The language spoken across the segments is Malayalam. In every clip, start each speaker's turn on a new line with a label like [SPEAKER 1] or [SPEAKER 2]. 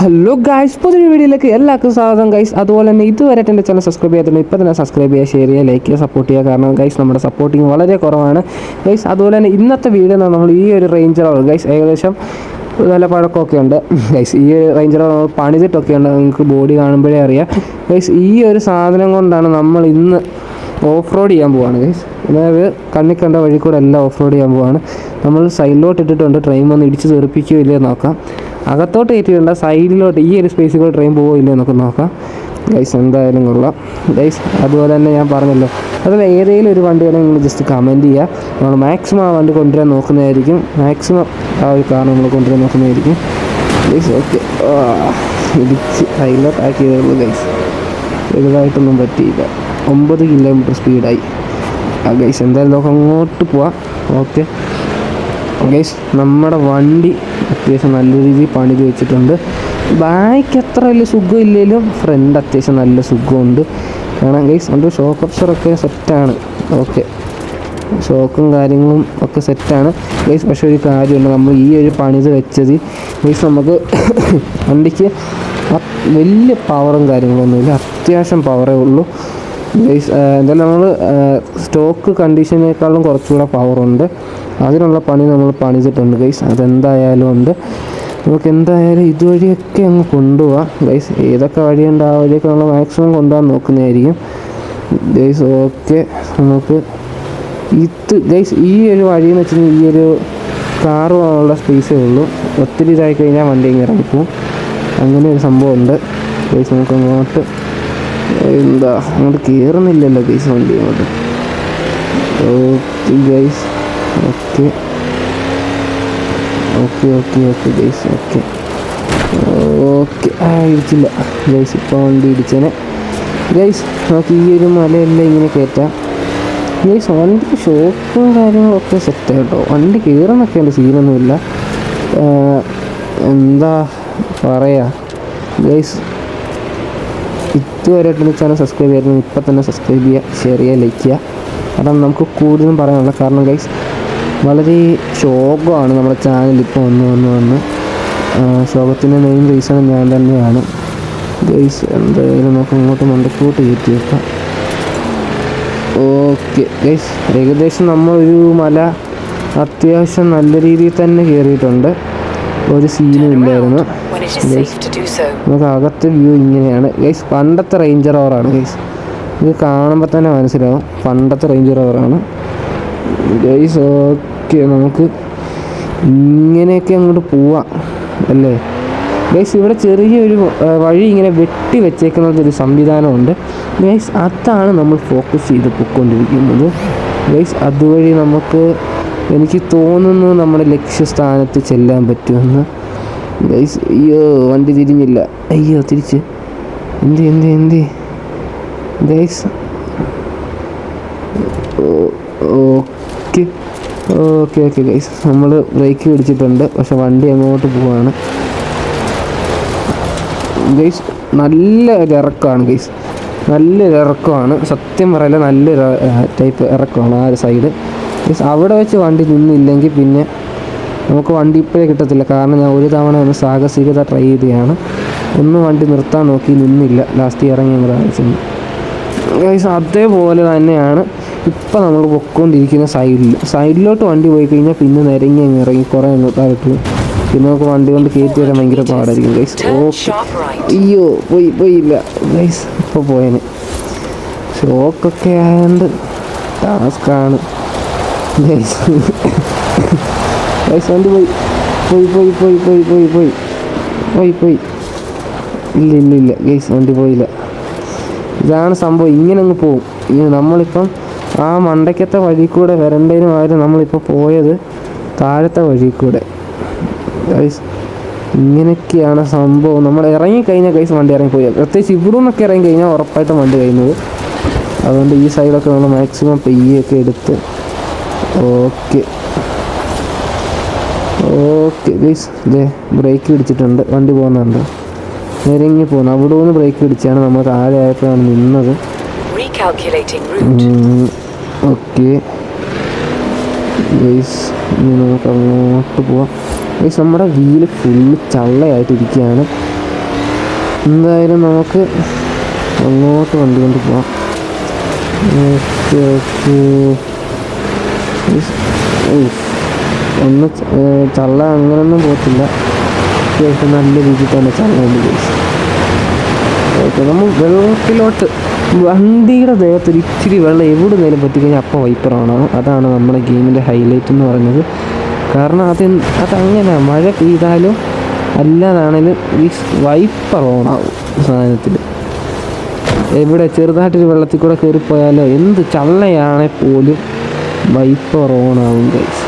[SPEAKER 1] ഹലോ ഗായ്സ് പുതിയ വീഡിയോയിലേക്ക് എല്ലാവർക്കും സ്വാഗതം. ഗൈസ് അതുപോലെ തന്നെ ഇതുവരെ എന്റെ ചാനൽ സബ്സ്ക്രൈബ് ചെയ്തിട്ടുണ്ട് ഇപ്പോൾ തന്നെ സബ്സ്ക്രൈബ് ചെയ്യുക ഷെയർ ചെയ്യുക ലൈക്ക് ചെയ്യുക സപ്പോർട്ട് ചെയ്യുക. കാരണം ഗൈസ് നമ്മുടെ സപ്പോർട്ടിങ് വളരെ കുറവാണ്. ഗൈസ് അതുപോലെ തന്നെ ഇന്നത്തെ വീഡിയോ നമ്മൾ ഈ ഒരു റേഞ്ചറാണ് ഗൈസ് ഏകദേശം നല്ല പഴക്കമൊക്കെ ഉണ്ട്. ഗൈസ് ഈ റേഞ്ചർ നമ്മൾ പണിതിട്ടൊക്കെ ഉണ്ട് നിങ്ങൾക്ക് ബോഡി കാണുമ്പോഴേ അറിയാം. ഗൈസ് ഈ ഒരു സാധനം കൊണ്ടാണ് നമ്മൾ ഇന്ന് ഓഫ് റോഡ് ചെയ്യാൻ പോവാണ് ഗൈസ് അതായത് കണ്ണി കണ്ട വഴി കൂടെ എല്ലാം ഓഫ് റോഡ് ചെയ്യാൻ പോവാണ്. നമ്മൾ സൈഡിലോട്ട് ഇട്ടിട്ടുണ്ട് ട്രെയിൻ വന്ന് ഇടിച്ച് തെറിപ്പിക്കുകയോ നോക്കാം. അകത്തോട്ട് കയറ്റിയിട്ടുണ്ട് സൈഡിലോട്ട് ഈ ഒരു സ്പേസിൽ കൂടെ ട്രെയിൻ പോവില്ല എന്നൊക്കെ നോക്കാം. ഗൈസ് എന്തായാലും കൊള്ളാം. ഗൈസ് അതുപോലെ തന്നെ ഞാൻ പറഞ്ഞല്ലോ. അതിൽ ഏതെങ്കിലും ഒരു വണ്ടി വേണമെങ്കിൽ നിങ്ങൾ ജസ്റ്റ് കമന്റ് ചെയ്യുക നമ്മൾ മാക്സിമം ആ വണ്ടി കൊണ്ടുവരാൻ നോക്കുന്നതായിരിക്കും. മാക്സിമം ആ ഒരു കാർ നമ്മൾ കൊണ്ടുവരാൻ നോക്കുന്നതായിരിക്കും. ഗൈസ് ഓക്കെ ഇടിച്ച് സൈഡിലോട്ട് ആക്കിയതേ ഗൈസ് വലുതായിട്ടൊന്നും പറ്റിയില്ല. ഒമ്പത് കിലോമീറ്റർ സ്പീഡായി ആ ഗൈസ് എന്തായാലും നമുക്ക് അങ്ങോട്ട് പോവാം. ഓക്കെ ഗൈസ് നമ്മുടെ വണ്ടി അത്യാവശ്യം നല്ല രീതിയിൽ പണിത് വെച്ചിട്ടുണ്ട് ബാക്ക് അത്ര വലിയ സുഖം ഇല്ലെങ്കിലും ഫ്രണ്ട് അത്യാവശ്യം നല്ല സുഖമുണ്ട്. കാരണം ഗൈസ് നമ്മുടെ ഷോക്ക് അപ്സറൊക്കെ സെറ്റാണ് ഓക്കെ ഷോക്കും കാര്യങ്ങളും ഒക്കെ സെറ്റാണ് ഗൈസ് പക്ഷേ ഒരു കാര്യമുണ്ട്. നമ്മൾ ഈ ഒരു പണിത് വെച്ചത് ഗൈസ് നമുക്ക് വണ്ടിക്ക് വലിയ പവറും കാര്യങ്ങളൊന്നുമില്ല. അത്യാവശ്യം പവറേ ഉള്ളൂ. ഗൈസ് എന്തായാലും നമ്മൾ സ്റ്റോക്ക് കണ്ടീഷനേക്കാളും കുറച്ചുകൂടെ പവറുണ്ട് അതിനുള്ള പണി നമ്മൾ പണിതിട്ടുണ്ട് ഗൈസ് അതെന്തായാലും ഉണ്ട്. നമുക്ക് എന്തായാലും ഇതുവഴിയൊക്കെ അങ്ങ് കൊണ്ടുപോവാം ഗൈസ് ഏതൊക്കെ വഴിയുണ്ട് ആ വഴിയൊക്കെ നമ്മൾ മാക്സിമം കൊണ്ടുപോകാൻ നോക്കുന്നതായിരിക്കും. ഗൈസ് ഓക്കെ നമുക്ക് ഇത് ഗൈസ് ഈ ഒരു വഴി എന്ന് വെച്ചാൽ ഈ ഒരു കാറ് പോകാനുള്ള സ്പേസേ ഉള്ളൂ. ഒത്തിരി ഇതായി കഴിഞ്ഞാൽ വണ്ടി ഇങ്ങനെ ഇറങ്ങിപ്പോവും അങ്ങനെ ഒരു സംഭവമുണ്ട് ഗൈസ് നമുക്ക് അങ്ങോട്ട് എന്താ അങ്ങോട്ട് കയറുന്നില്ലല്ലോ ഗൈസ് വണ്ടി അങ്ങോട്ട്. Guys okay. Okay okay okay guys okay. Okay ആ ഇടിച്ചില്ല ഗൈസ് ഇപ്പോൾ വണ്ടി ഇടിച്ചേനെ. ഗൈസ് നമുക്ക് ഈ ഒരു മലയെല്ലാം ഇങ്ങനെ കയറ്റാം ഗൈസ് വണ്ടിക്ക് ഷോപ്പും കാര്യങ്ങളൊക്കെ സെറ്റ് കേട്ടോ വണ്ടി കയറുന്നൊക്കെ ഉണ്ട് സീനൊന്നുമില്ല എന്താ പറയാ? ഗൈസ് ഇതുവരെ ചാനൽ സബ്സ്ക്രൈബ് ചെയ്യായിരുന്നു ഇപ്പം തന്നെ സബ്സ്ക്രൈബ് ചെയ്യുക ഷെയർ ചെയ്യുക ലൈക്ക് ചെയ്യുക. അതാണ് നമുക്ക് കൂടുതലും പറയാനുള്ള കാരണം ഗൈസ് വളരെ ശോകമാണ് നമ്മുടെ ചാനൽ ഇപ്പോൾ വന്ന് വന്ന് വന്ന്. ശോകത്തിന്റെ മെയിൻ റീസൺ ഞാൻ തന്നെയാണ്. ഗൈസ് എന്തായാലും നമുക്ക് അങ്ങോട്ട് മണ്ടക്കോട്ട് കയറ്റി വെക്കാം. ഓക്കെ ഗൈസ് ഏകദേശം നമ്മളൊരു മല അത്യാവശ്യം നല്ല രീതിയിൽ തന്നെ കയറിയിട്ടുണ്ട് ഒരു സീനും ഇല്ലായിരുന്നു. നമുക്ക് അകത്തെ വ്യൂ ഇങ്ങനെയാണ്. ഗൈസ് പണ്ടത്തെ റേഞ്ചർ ഓവറാണ് ഗൈസ് ഇത് കാണുമ്പോൾ തന്നെ മനസ്സിലാവും. പണ്ടത്തെ റേഞ്ചർ ഓവറാണ് ഗൈസ് ഓക്കെ നമുക്ക് ഇങ്ങനെയൊക്കെ അങ്ങോട്ട് പോവാം അല്ലേ? ഗൈസ് ഇവിടെ ചെറിയൊരു വഴി ഇങ്ങനെ വെട്ടി വെച്ചേക്കുന്നത് ഒരു സംവിധാനമുണ്ട്. ഗൈസ് അതാണ് നമ്മൾ ഫോക്കസ് ചെയ്ത് പൊയ്ക്കൊണ്ടിരിക്കുന്നത്. ഗൈസ് അതുവഴി നമുക്ക് എനിക്ക് തോന്നുന്നു നമ്മുടെ ലക്ഷ്യസ്ഥാനത്ത് ചെല്ലാൻ പറ്റുമെന്ന്. ഗൈസ് അയ്യോ വണ്ടി തിരിഞ്ഞില്ല. അയ്യോ തിരിച്ച്. എന്ത് എന്ത് എന്ത്? Guys okay okay okay guys നമ്മൾ ബ്രേക്ക് പിടിച്ചിട്ടുണ്ട്. പക്ഷെ വണ്ടി അങ്ങോട്ട് പോവാണ്. ഗൈസ് നല്ല ഒരു ഇറക്കമാണ് ഗൈസ് നല്ലൊരു ഇറക്കമാണ്. സത്യം പറയില്ല നല്ലൊരു ടൈപ്പ് ഇറക്കമാണ് ആ ഒരു സൈഡ് ഗൈസ് അവിടെ വെച്ച് വണ്ടി നിന്നില്ലെങ്കിൽ പിന്നെ നമുക്ക് വണ്ടി ഇപ്പോഴേ കിട്ടത്തില്ല. കാരണം ഞാൻ ഒരു തവണ ഒന്ന് സാഹസികത ട്രൈ ചെയ്തതാണ്. ഒന്നും വണ്ടി നിർത്താൻ നോക്കി നിന്നില്ല. ലാസ്റ്റ് ഇറങ്ങി താഴ്ച ഗൈസ് അതേപോലെ തന്നെയാണ്. ഇപ്പം നമ്മൾ പൊക്കോണ്ടിരിക്കുന്ന സൈഡിൽ സൈഡിലോട്ട് വണ്ടി പോയി കഴിഞ്ഞാൽ പിന്നെ നിരങ്ങി അങ്ങ് ഇറങ്ങി കുറേ അങ്ങ്. പിന്നെ നമുക്ക് വണ്ടി കൊണ്ട് കയറ്റി വരാൻ ഭയങ്കര പാടായിരിക്കും ഗൈസ് ഓക്കെ. അയ്യോ പോയി പോയില്ല. ഗൈസ് ഇപ്പോൾ പോയേനെ. ഷോക്കൊക്കെ ആയതുകൊണ്ട് ടാസ്ക്കാണ് ഗൈസ് ഗൈസ് വണ്ടി പോയി. പോയി പോയി പോയി പോയി പോയി പോയി. പോയി പോയി. ഇല്ല ഇല്ല ഇല്ല. ഗൈസ് വണ്ടി പോയില്ല. ഇതാണ് സംഭവം. ഇങ്ങനെ അങ്ങ് പോവും നമ്മളിപ്പം ആ മണ്ടയ്ക്കത്തെ വഴി കൂടെ വരണ്ടതിനും പകരം നമ്മളിപ്പോൾ പോയത്. താഴത്തെ വഴി കൂടെ ഗൈസ് ഇങ്ങനെയൊക്കെയാണ് സംഭവം. നമ്മൾ ഇറങ്ങിക്കഴിഞ്ഞാൽ ഗൈസ് വണ്ടി ഇറങ്ങിപ്പോയി. പ്രത്യേകിച്ച് ഇവിടെ നിന്നൊക്കെ ഇറങ്ങി കഴിഞ്ഞാൽ ഉറപ്പായിട്ടും വണ്ടി കഴിയുന്നത് അതുകൊണ്ട് ഈ സൈഡൊക്കെ നമ്മൾ മാക്സിമം പെയ്യൊക്കെ എടുത്ത്. ഓക്കെ ഓക്കെ ഗൈസ് ഇതേ ബ്രേക്ക് പിടിച്ചിട്ടുണ്ട്. വണ്ടി പോകുന്നുണ്ട്. നിരങ്ങി പോകുന്നു അവിടെ നിന്ന് ബ്രേക്ക് പിടിച്ചാണ് നമ്മൾ താഴെ ആയപ്പോഴാണ് നിന്നത്. ഓക്കെ. ഗൈസ് ഇനി നമുക്ക് അങ്ങോട്ട് പോവാം. ഗൈസ് നമ്മുടെ വീൽ ഫുള്ള് ചള്ളയായിട്ടിരിക്കുകയാണ്. എന്തായാലും നമുക്ക് അങ്ങോട്ട് വണ്ടി കൊണ്ട് പോവാം. Okay okay. ഒന്ന് ചള്ള അങ്ങനൊന്നും പോകത്തില്ല. അത്യാവശ്യം നല്ല രീതിയിൽ തന്നെ ചള്ളുണ്ട് ഗൈസ്. ഓക്കെ നമ്മൾ വെള്ളത്തിലോട്ട് വണ്ടിയുടെ ദേഹത്ത് ഒരു ഇച്ചിരി വെള്ളം എവിടെ നേരം പറ്റിക്കഴിഞ്ഞാൽ അപ്പം വൈപ്പറാണ്. അതാണ് നമ്മുടെ ഗെയിമിന്റെ ഹൈലൈറ്റ് എന്ന് പറയുന്നത്. കാരണം അത് അതങ്ങനെ മഴ പെയ്താലും അല്ലാതാണേലും ഈ വൈപ്പർ ഓണാവും സാധനത്തിൽ. എവിടെ ചെറുതായിട്ടൊരു വെള്ളത്തിൽ കൂടെ കയറിപ്പോയാലോ എന്ത് ചള്ളയാണെ പോലും വൈപ്പർ ഓണാവും ഗൈസ്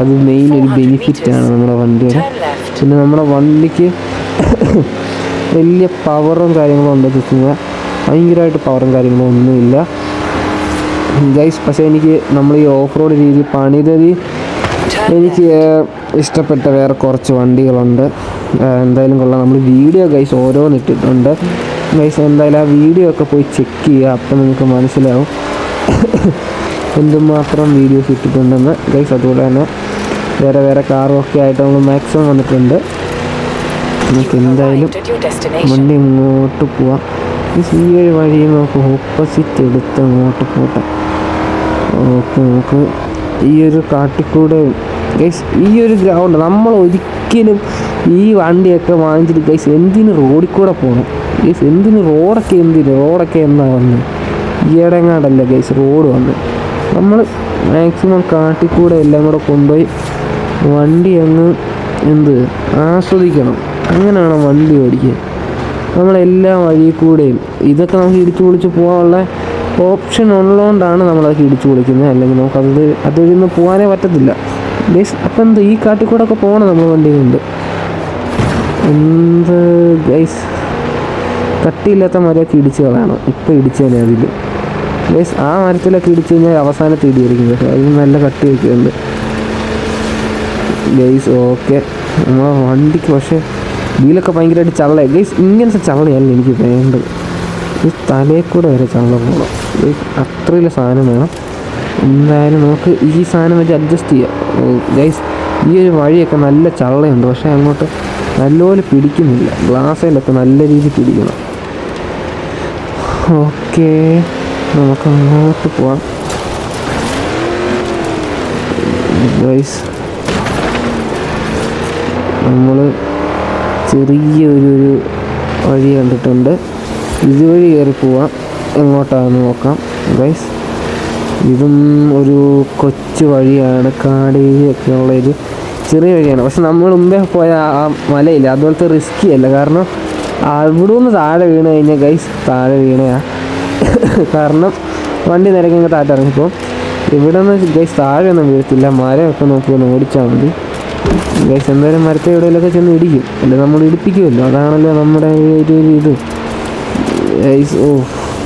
[SPEAKER 1] അത് മെയിൻ ഒരു ബെനിഫിറ്റാണ് നമ്മുടെ വണ്ടിയുടെ. പിന്നെ നമ്മുടെ വണ്ടിക്ക് വലിയ പവറും കാര്യങ്ങളും ഉണ്ടെന്ന് വെച്ച് ഭയങ്കരമായിട്ട് പവറും കാര്യങ്ങളും ഒന്നുമില്ല ഗൈസ് പക്ഷേ എനിക്ക് നമ്മൾ ഈ ഓഫ് റോഡ് രീതി പണിതതി എനിക്ക് ഇഷ്ടപ്പെട്ട വേറെ കുറച്ച് വണ്ടികളുണ്ട്. എന്തായാലും കൊള്ളാം. നമ്മൾ വീഡിയോ ഗൈസ് ഓരോന്നിട്ടിട്ടുണ്ട് ഗൈസ് എന്തായാലും ആ വീഡിയോ ഒക്കെ പോയി ചെക്ക് ചെയ്യുക. അപ്പം നിങ്ങൾക്ക് മനസ്സിലാവും. എന്തുമാത്രം വീഡിയോസ് ഇട്ടിട്ടുണ്ടെന്ന്. ഗൈസ് അതുപോലെ തന്നെ വേറെ വേറെ കാറും ഒക്കെ ആയിട്ട് നമ്മൾ മാക്സിമം വന്നിട്ടുണ്ട്. നമുക്ക് എന്തായാലും. വണ്ടി ഇങ്ങോട്ട് പോവാം. ഈ ഒരു വഴി നമുക്ക് ഓപ്പോസിറ്റ് എടുത്ത് അങ്ങോട്ട് പോട്ടെ ഓക്കെ നമുക്ക് ഈ ഒരു കാട്ടിക്കൂടെ ഗൈസ് ഈ ഒരു ഗ്രൗണ്ട് നമ്മൾ ഒരിക്കലും ഈ വണ്ടിയൊക്കെ വാങ്ങിച്ചിട്ട് ഗൈസ് എന്തിന് റോഡിൽ കൂടെ പോകണം ഗൈസ് എന്തിന് റോഡൊക്കെ എന്തിന് റോഡൊക്കെ എന്താ വന്നത് ഈയിടെങ്ങാണ്ടല്ല ഗൈസ് റോഡ് വന്ന്. നമ്മൾ മാക്സിമം കാട്ടിക്കൂടെ എല്ലാം കൂടെ കൊണ്ടുപോയി വണ്ടി അങ്ങ് എന്ത് ആസ്വദിക്കണം. അങ്ങനെയാണ് വണ്ടി ഓടിക്കുക. നമ്മളെല്ലാ വഴി കൂടെയും ഇതൊക്കെ നമുക്ക് ഇടിച്ചു പൊളിച്ച് പോകാനുള്ള ഓപ്ഷൻ ഉള്ളതുകൊണ്ടാണ് നമ്മളതൊക്കെ ഇടിച്ചു പൊളിക്കുന്നത്. അല്ലെങ്കിൽ നമുക്കത് അത് നിന്ന് പോകാനേ പറ്റത്തില്ല. ബേസ് അപ്പം എന്ത് ഈ കാട്ടിൽ കൂടെ ഒക്കെ പോകണം നമ്മൾ വണ്ടി കൊണ്ട് എന്ത് ഗൈസ് കട്ടിയില്ലാത്ത മരമൊക്കെ ഇടിച്ച് കളയണം. ഇപ്പം ഇടിച്ചാലേ അതിൽ. ഗൈസ് ആ മരത്തിലൊക്കെ ഇടിച്ച് കഴിഞ്ഞാൽ അവസാനത്തെ ഇടിയായിരിക്കും പക്ഷേ അതിന് നല്ല കട്ടി വയ്ക്കുന്നുണ്ട് ഗൈസ് ഓക്കെ നമ്മളെ വണ്ടിക്ക് പക്ഷേ വീലൊക്കെ ഭയങ്കരമായിട്ട് ചള്ളയായി ഗൈസ് ഇങ്ങനത്തെ ചള്ളയല്ല എനിക്ക് വേണ്ടത്. ഈ തലയിൽ കൂടെ വരെ ചള്ള പോകണം അത്രയുള്ള സാധനം വേണം. എന്തായാലും നമുക്ക് ഈ സാധനം വെച്ച് അഡ്ജസ്റ്റ് ചെയ്യാം. ഗൈസ് ഈ ഒരു വഴിയൊക്കെ നല്ല ചള്ളയുണ്ട്. പക്ഷേ അങ്ങോട്ട് നല്ലപോലെ പിടിക്കുന്നില്ല. ഗ്ലാസ്സിലൊക്കെ നല്ല രീതിയിൽ പിടിക്കണം. ഓക്കെ. നമുക്ക് അങ്ങോട്ട് പോവാം. ഗൈസ് നമ്മൾ ചെറിയൊരു ഒരു വഴി കണ്ടിട്ടുണ്ട്. ഇതുവഴി കയറി പോവാം. എങ്ങോട്ടാണെന്ന് നോക്കാം ഗൈസ് ഇതും ഒരു കൊച്ചു വഴിയാണ്. കാടേരിയൊക്കെ ഉള്ളൊരു ചെറിയ വഴിയാണ്. പക്ഷെ നമ്മൾ മുമ്പേ പോയ ആ മലയില്ല അതുപോലത്തെ റിസ്കി അല്ല. കാരണം അവിടെ നിന്ന് താഴെ വീണ് കഴിഞ്ഞാൽ ഗൈസ് താഴെ വീണയാ. കാരണം വണ്ടി നിരക്കങ്ങ് താഴെ ഇറങ്ങിപ്പോൾ ഇവിടെ നിന്ന് ഗൈസ് താഴെ ഒന്നും വീഴത്തില്ല. മരമൊക്കെ നോക്കി ഒന്ന് ഓടിച്ചാൽ മതി. ഗൈസ് എന്തായാലും മരത്തെ എവിടെയെങ്കിലൊക്കെ ചെന്ന് ഇടിക്കും. അല്ലെ? നമ്മൾ ഇടിപ്പിക്കുമല്ലോ. അതാണല്ലോ നമ്മുടെ ഒരു ഒരു ഇത്. ഗൈസ് ഓ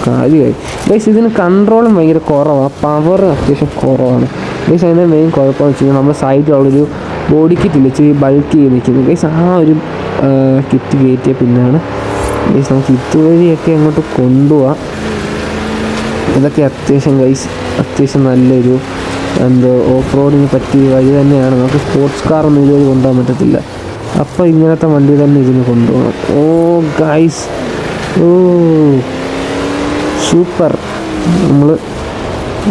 [SPEAKER 1] കാര്യമായി. ഗൈസ് ഇതിന് കൺട്രോളും ഭയങ്കര കുറവാണ് പവർ അത്യാവശ്യം കുറവാണ്. ഗൈസ് അതിന്റെ മെയിൻ കുഴപ്പമെന്ന് വെച്ച് കഴിഞ്ഞാൽ നമ്മുടെ സൈഡിലുള്ളൊരു ബോഡി കിറ്റ് ഇച്ചിരി ബൾക്ക് ചെയ്ത് നിൽക്കുന്നത് ഗൈസ് ആ ഒരു കിറ്റ് കയറ്റിയ പിന്നാണ്. ഗൈസ് നമുക്ക് ഇതുവഴിയൊക്കെ അങ്ങോട്ട് കൊണ്ടുപോവാം. ഇതൊക്കെ അത്യാവശ്യം ഗൈസ് അത്യാവശ്യം നല്ലൊരു എന്തോ ഓഫ് റോഡിന് പറ്റിയ വഴി തന്നെയാണ്. നമുക്ക് സ്പോർട്സ് കാറൊന്നും ഇതുവഴി കൊണ്ടുപോകാൻ പറ്റത്തില്ല. അപ്പോൾ ഇങ്ങനത്തെ വണ്ടി തന്നെ ഇതിന് കൊണ്ടുപോകണം. ഓ ഗൈസ് ഓ സൂപ്പർ നമ്മൾ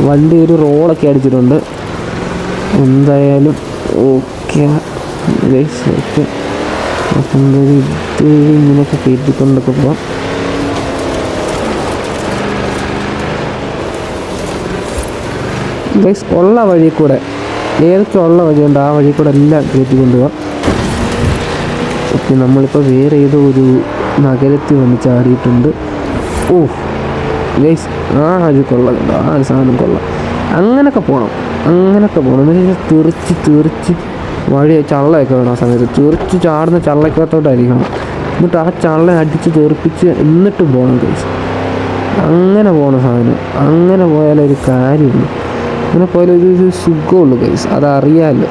[SPEAKER 1] വണ്ടി ഒരു റോളൊക്കെ അടിച്ചിട്ടുണ്ട്. എന്തായാലും ഓക്കെ ഗൈസ് ഓക്കെ അപ്പം ഇത് ഇങ്ങനെയൊക്കെ കയറ്റിക്കൊണ്ടൊക്കെ പോവാം. ഗൈസ് ഉള്ള വഴി കൂടെ ഏതൊക്കെ ഉള്ള വഴിയുണ്ട്. ആ വഴി കൂടെ എല്ലാം കയറ്റി കൊണ്ടുപോകാം. ഓക്കെ നമ്മളിപ്പോൾ വേറെ ഏതോ ഒരു നഗരത്തിൽ വന്ന് ചാടിയിട്ടുണ്ട്. ഓ ഗൈസ് ആ ഒരു കൊള്ളലുണ്ട് ആ ഒരു സാധനം കൊള്ളാം. അങ്ങനൊക്കെ പോകണം അങ്ങനൊക്കെ പോകണം എന്ന് വെച്ചാൽ തെറിച്ച് തെറിച്ച് വഴി ചള്ളയൊക്കെ വേണം ആ സമയത്ത്. തെറിച്ച് ചാടുന്ന ചള്ളക്കകത്തോട്ടായിരിക്കണം എന്നിട്ട് ആ ചള്ള അടിച്ച് തെറിപ്പിച്ച് എന്നിട്ടും പോകണം ഗൈസ് അങ്ങനെ പോകണം സാധനം. അങ്ങനെ പോയാലൊരു കാര്യമുള്ളൂ. അങ്ങനെ പോയാലും ഒരു സുഖമുള്ളൂ ഗൈസ് അതറിയാമല്ലോ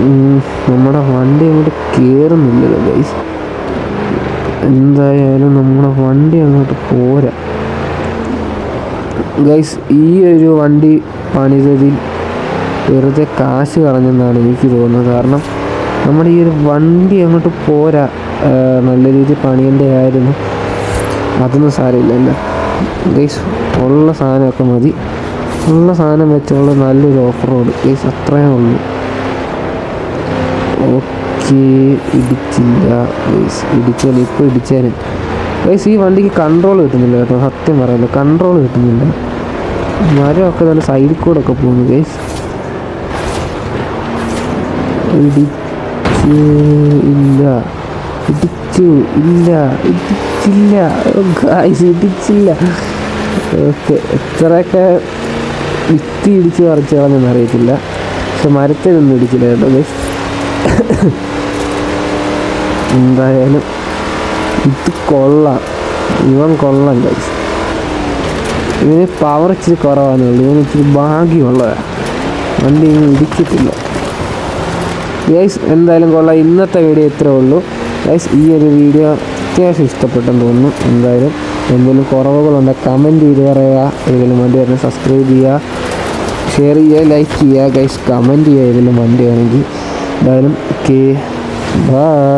[SPEAKER 1] ഉം, നമ്മുടെ വണ്ടി അങ്ങോട്ട് കയറുന്നില്ലല്ലോ ഗൈസ് എന്തായാലും നമ്മുടെ വണ്ടി അങ്ങോട്ട് പോരാ. ഗൈസ് ഈ ഒരു വണ്ടി പണിതതിൽ വെറുതെ കാശ് കളഞ്ഞെന്നാണ് എനിക്ക് തോന്നുന്നത്. കാരണം നമ്മുടെ ഈ ഒരു വണ്ടി അങ്ങോട്ട് പോരാ. നല്ല രീതിയിൽ പണിയേണ്ടതായിരുന്നു അതൊന്നും സാരമില്ല അല്ലേ ഗൈസ് ഉള്ള സാധനമൊക്കെ മതി. ഉള്ള സാധനം വെച്ചുള്ള നല്ലൊരു ഓഫ് റോഡ് ഗൈസ് അത്രയേ ഉള്ളൂ. ഓക്കെ ഇടിച്ചില്ല. ഗൈസ് ഇടിച്ചാൽ ഇപ്പോൾ ഇടിച്ചേനെ. ഗൈസ് ഈ വണ്ടിക്ക് കൺട്രോൾ കിട്ടുന്നില്ല കേട്ടോ സത്യം പറയല്ലോ. കൺട്രോൾ കിട്ടുന്നില്ല. മരമൊക്കെ നല്ല സൈഡിൽ കൂടെ ഒക്കെ പോകുന്നു ഗൈസ്. ഇടിച്ച് ഇല്ല. ഇടിച്ചു ഇല്ല. ഇടിച്ചില്ല. ഗൈസ് ഇടിച്ചില്ല. ഓക്കെ എത്രയൊക്കെ വിത്തി ഇടിച്ച് പറിച്ച് കളഞ്ഞെന്ന് അറിയത്തില്ല. പക്ഷെ മരത്തിനൊന്നും ഇടിച്ചില്ല കേട്ടോ ഗൈസ് എന്തായാലും ഇത് കൊള്ളാം. ഇവൻ കൊള്ളാം ഗൈസ് ഇവന് പവർ ഇച്ചിരി കുറവാണ് ഉള്ളൂ. ഇവന് ഇച്ചിരി ഭാഗ്യമുള്ളതാണ് വണ്ടി ഇനി ഇടിച്ചിട്ടില്ല ഗൈസ് എന്തായാലും കൊള്ളാം. ഇന്നത്തെ വീഡിയോ ഇത്രേ ഉള്ളൂ. ഗൈസ് ഈ ഒരു വീഡിയോ അത്യാവശ്യം ഇഷ്ടപ്പെട്ടെന്ന് തോന്നുന്നു. എന്തായാലും എന്തെങ്കിലും കുറവുകളുണ്ടെങ്കിൽ കമന്റ് ചെയ്ത് പറയുക. ഏതെങ്കിലും വണ്ടി വരുന്നത് സബ്സ്ക്രൈബ് ചെയ്യുക. ഷെയർ ചെയ്യുക ലൈക്ക് ചെയ്യുക ഗൈസ് കമന്റ് ചെയ്യുക ഏതെങ്കിലും വണ്ടി ആണെങ്കിൽ എന്തായാലും ഓക്കെ ബൈ